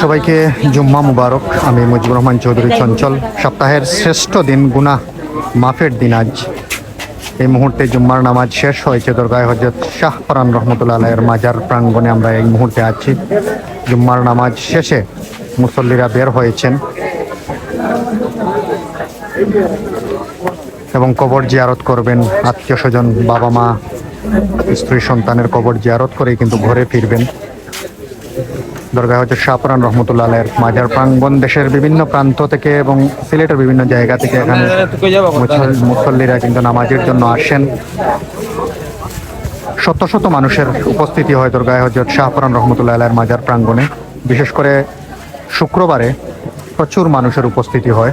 সবাইকে জুম্মা মুবারক। আমি মুজিবুর রহমান চৌধুরী চঞ্চল। সপ্তাহের শ্রেষ্ঠ দিন গুনা মাফের দিন আজ। এই মুহূর্তে জুম্মার নামাজ শেষ হয়েছে দরগায় হজরত শাহ পরান রহমতুল্লাহ আলাইয়ের মাজার প্রাঙ্গণে আমরা এই মুহূর্তে আছি। জুম্মার নামাজ শেষে মুসল্লিরা বের হয়েছেন। এবং কবর জিয়ারত করবেন আত্মীয় স্বজন, বাবা মা, স্ত্রী সন্তানের কবর জিয়ারত করেই কিন্তু ঘরে ফিরবেন। দরগা হচ্ছে শাহপুরান রহমতুল্লাহ মাজার প্রাঙ্গণ দেশের বিভিন্ন প্রান্ত থেকে এবং সিলেটের বিভিন্ন জায়গা থেকে এখানে মুসল- মুসল্লিরা কিন্তু নামাজের জন্য আসেন। শত শত মানুষের উপস্থিতি হয় দরগায় হজরত শাহপুরান রহমতুল্লাহ আলাইয়ের মাজার প্রাঙ্গণে। বিশেষ করে শুক্রবারে প্রচুর মানুষের উপস্থিতি হয়।